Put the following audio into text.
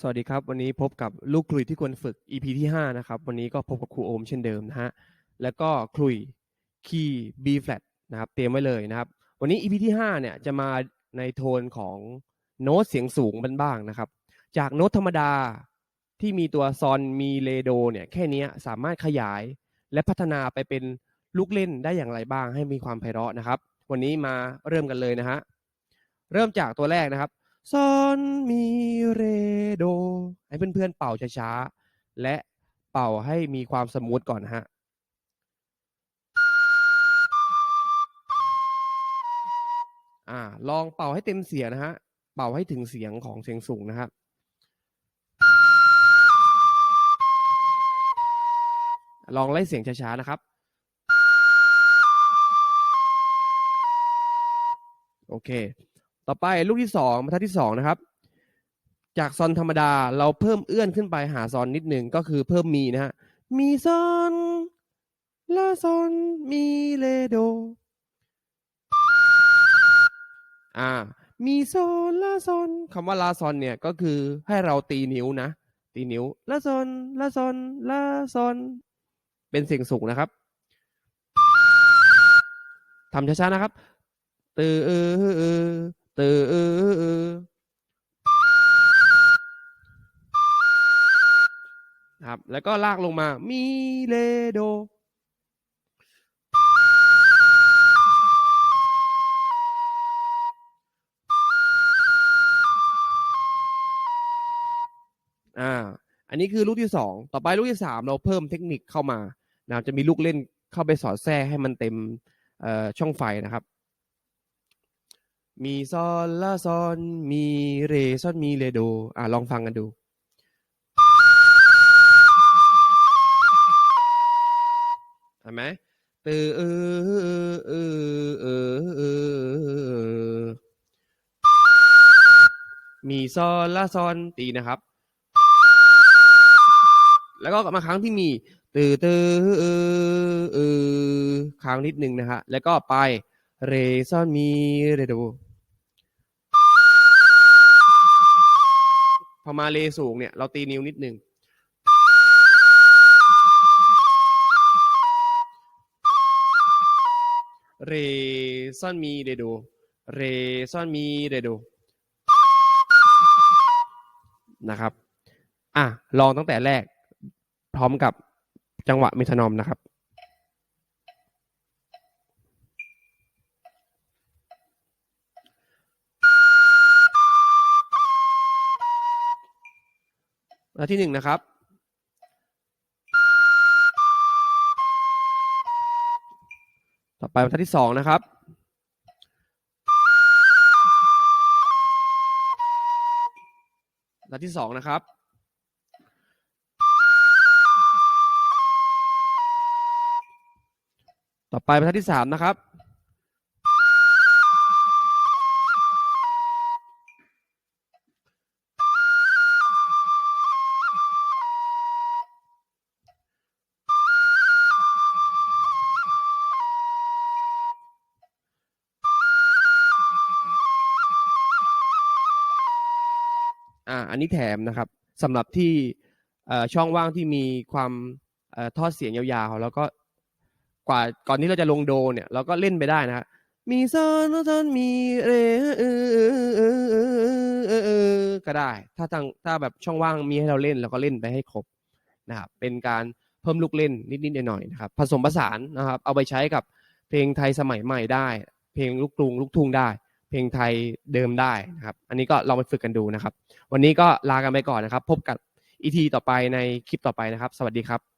สวัสดีครับ วันนี้พบกับลูกคลุยที่ควรฝึก EP ที่ 5 นะครับ วันนี้ก็พบกับครูโอมเช่นเดิมนะฮะแล้วก็คลุยคีย์ B flat นะครับเตรียมไว้เลยนะครับ วันนี้ EP ที่ 5 เนี่ยจะมาในโทนของโน้ตเสียงสูงบ้างนะครับ จากโน้ตธรรมดาที่มีตัวซอนมีเรโดเนี่ยแค่นี้สามารถขยายและพัฒนาไปเป็นลูกเล่นได้อย่างไรบ้างให้มีความไพเราะนะครับ วันนี้มาเริ่มกันเลยนะฮะเริ่มจากตัวแรกนะครับ ซอนมีเรโด ให้เพื่อนๆเป่าช้าๆ และเป่าให้มีความสมูทก่อนฮะอ่าลองเป่าให้เต็มเสียงนะฮะ เป่าให้ถึงเสียงของเสียงสูงนะครับลองไล่เสียงช้าๆนะครับ โอเค ต่อไปลูกที่สองบรรทัดที่สองนะครับ จากซอนธรรมดาเราเพิ่มเอื้อนขึ้นไปหาซอนนิดหนึ่งก็คือเพิ่มมีนะฮะมีซอนลาซอนมีเลโดอ่ามีซอนลาซอนคำว่าลาซอนเนี่ยก็คือให้เราตีนิ้วนะ ตีนิ้วลาซอนลาซอนลาซอน เป็นเสียงสูงนะครับทำช้าๆนะครับตือเออเออ ตือเออครับแล้วก็ลากลงมามีเลโดอ่า อันนี้คือลูกที่สองต่อไปลูกที่สามเราเพิ่มเทคนิคเข้ามานะครับจะมีลูกเล่นเข้าไปสอดแทรกให้มันเต็มช่องไฟนะครับ มีซอนลาซอน มีเรซอนมีเรโด อ่าลองฟังกันดู เห็นไหมตือเออเออเออเออมีซอนลาซอนตีนะครับ แล้วก็กลับมาครั้งที่มีตือตือเออเออค้างนิดนึงนะฮะแล้วก็ไปเรซอนมีเรโด อมาเลสูงเนี่ยเราตีนิ้วนิดนึงเรซอนมีเรโดเรซอนมีเรโดนะครับ อะ ลองตั้งแต่แรก พร้อมกับจังหวะเมทานอมนะครับ และที่หนึ่งนะครับ ต่อไปบรรทัดที่สองนะครับ บรรทัดที่สองนะครับ ต่อไปบรรทัดที่สามนะครับ อ่าอันนี้แถมนะครับสำหรับที่ช่องว่างที่มีความทอดเสียงยาวๆ แล้วก็กว่าก่อนที่เราจะลงโดเนี่ยเราก็เล่นไปได้นะฮะมีซอนซอนมีเรเออเออเออเออเออเออก็ได้ ถ้าทางถ้าแบบช่องว่างมีให้เราเล่นเราก็เล่นไปให้ครบนะครับเป็นการเพิ่มลูกเล่นนิดๆหน่อยๆนะครับผสมผสานนะครับ เอาไปใช้กับเพลงไทยสมัยใหม่ได้ เพลงลูกกรุงลูกทุ่งได้ เพลงไทยเดิมได้นะครับ อันนี้ก็ลองไปฝึกกันดูนะครับ วันนี้ก็ลากันไปก่อนนะครับ พบกับอีทีต่อไปในคลิปต่อไปนะครับ สวัสดีครับ